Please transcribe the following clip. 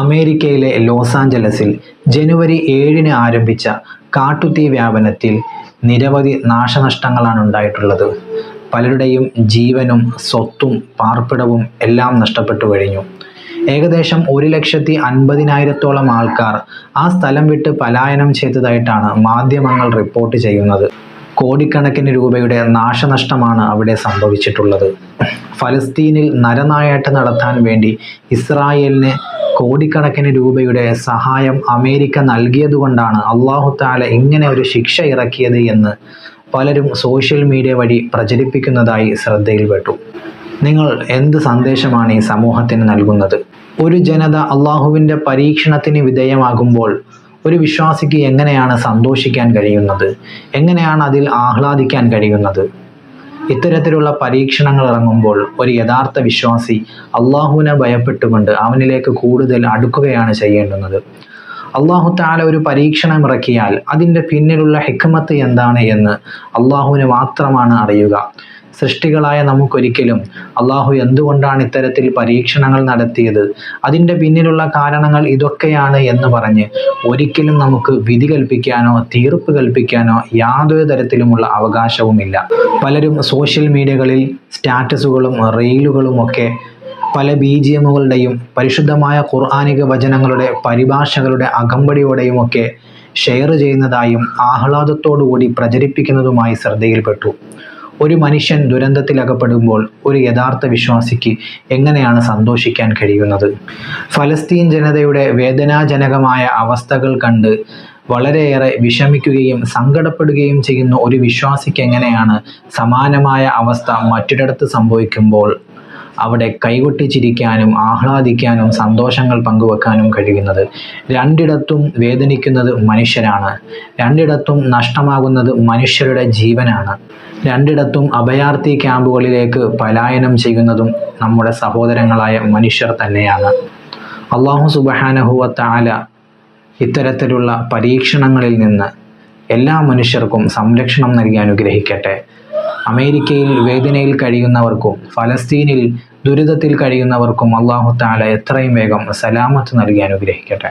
അമേരിക്കയിലെ ലോസ് ആഞ്ചലസിൽ ജനുവരി ഏഴിന് ആരംഭിച്ച കാട്ടുതീ വ്യാപനത്തിൽ നിരവധി നാശനഷ്ടങ്ങളാണ് ഉണ്ടായിട്ടുള്ളത്. പലരുടെയും ജീവനും സ്വത്തും പാർപ്പിടവും എല്ലാം നഷ്ടപ്പെട്ടു കഴിഞ്ഞു. ഏകദേശം ഒരു ലക്ഷത്തി അൻപതിനായിരത്തോളം ആൾക്കാർ ആ സ്ഥലം വിട്ട് പലായനം ചെയ്തതായിട്ടാണ് മാധ്യമങ്ങൾ റിപ്പോർട്ട് ചെയ്യുന്നത്. കോടിക്കണക്കിന് രൂപയുടെ നാശനഷ്ടമാണ് അവിടെ സംഭവിച്ചിട്ടുള്ളത്. ഫലസ്തീനിൽ നരനായാട്ട് നടത്താൻ വേണ്ടി ഇസ്രായേലിന് കോടിക്കണക്കിന് രൂപയുടെ സഹായം അമേരിക്ക നൽകിയതുകൊണ്ടാണ് അള്ളാഹു താല ഇങ്ങനെ ഒരു ശിക്ഷ ഇറക്കിയത് എന്ന് പലരും സോഷ്യൽ മീഡിയ വഴി പ്രചരിപ്പിക്കുന്നതായി ശ്രദ്ധയിൽപ്പെട്ടു. നിങ്ങൾ എന്ത് സന്ദേശമാണ് ഈ സമൂഹത്തിന് നൽകുന്നത്? ഒരു ജനത അള്ളാഹുവിന്റെ പരീക്ഷണത്തിന് വിധേയമാകുമ്പോൾ ഒരു വിശ്വാസിക്ക് എങ്ങനെയാണ് സന്തോഷിക്കാൻ കഴിയുന്നത്? എങ്ങനെയാണ് അതിൽ ആഹ്ലാദിക്കാൻ കഴിയുന്നത്? ഇത്തരത്തിലുള്ള പരീക്ഷണങ്ങൾ ഇറങ്ങുമ്പോൾ ഒരു യഥാർത്ഥ വിശ്വാസി അള്ളാഹുവിനെ ഭയപ്പെട്ടുകൊണ്ട് അവനിലേക്ക് കൂടുതൽ അടുക്കുകയാണ് ചെയ്യേണ്ടുന്നത്. അള്ളാഹു താല ഒരു പരീക്ഷണം ഇറക്കിയാൽ അതിന്റെ പിന്നിലുള്ള ഹിക്മത്ത് എന്താണ് എന്ന് അള്ളാഹുവിന് മാത്രമാണ് അറിയുക. സൃഷ്ടികളായ നമുക്കൊരിക്കലും അള്ളാഹു എന്തുകൊണ്ടാണ് ഇത്തരത്തിൽ പരീക്ഷണങ്ങൾ നടത്തിയത്? അതിന്റെ പിന്നിലുള്ള കാരണങ്ങൾ ഇതൊക്കെയാണ് എന്ന് പറഞ്ഞ് ഒരിക്കലും നമുക്ക് വിധി കൽപ്പിക്കാനോ തീർപ്പ് കൽപ്പിക്കാനോ യാതൊരു തരത്തിലുമുള്ള അവകാശവുമില്ല. പലരും സോഷ്യൽ മീഡിയകളിൽ സ്റ്റാറ്റസുകളും റീലുകളും ഒക്കെ പല ബി ജി എമ്മുകളുടെയും പരിശുദ്ധമായ ഖുർആാനിക വചനങ്ങളുടെ പരിഭാഷകളുടെ അകമ്പടിയോടെയും ഒക്കെ ഷെയർ ചെയ്യുന്നതായും ആഹ്ലാദത്തോടുകൂടി പ്രചരിപ്പിക്കുന്നതുമായി ശ്രദ്ധയിൽപ്പെട്ടു. ഒരു മനുഷ്യൻ ദുരന്തത്തിലകപ്പെടുമ്പോൾ ഒരു യഥാർത്ഥ വിശ്വാസിക്ക് എങ്ങനെയാണ് സന്തോഷിക്കാൻ കഴിയുന്നത്? ഫലസ്തീൻ ജനതയുടെ വേദനാജനകമായ അവസ്ഥകൾ കണ്ട് വളരെയേറെ വിഷമിക്കുകയും സങ്കടപ്പെടുകയും ചെയ്യുന്ന ഒരു വിശ്വാസിക്ക് എങ്ങനെയാണ് സമാനമായ അവസ്ഥ മറ്റൊരിടത്ത് സംഭവിക്കുമ്പോൾ അവിടെ കൈകൊട്ടിച്ചിരിക്കാനും ആഹ്ലാദിക്കാനും സന്തോഷങ്ങൾ പങ്കുവെക്കാനും കഴിയുന്നത്. രണ്ടിടത്തും വേദനിക്കുന്നത് മനുഷ്യരാണ്. രണ്ടിടത്തും നഷ്ടമാകുന്നത് മനുഷ്യരുടെ ജീവനാണ്. രണ്ടിടത്തും അഭയാർത്ഥി ക്യാമ്പുകളിലേക്ക് പലായനം ചെയ്യുന്നതും നമ്മുടെ സഹോദരങ്ങളായ മനുഷ്യർ തന്നെയാണ്. അള്ളാഹു സുബഹാനഹുവത്താല ഇത്തരത്തിലുള്ള പരീക്ഷണങ്ങളിൽ നിന്ന് എല്ലാ മനുഷ്യർക്കും സംരക്ഷണം നൽകി അനുഗ്രഹിക്കട്ടെ. അമേരിക്കയിൽ വേദനയിൽ കഴിയുന്നവർക്കും ഫലസ്തീനിൽ ദുരിതത്തിൽ കഴിയുന്നവർക്കും അള്ളാഹു താല എത്രയും വേഗം സലാമത്ത് നൽകി അനുഗ്രഹിക്കട്ടെ.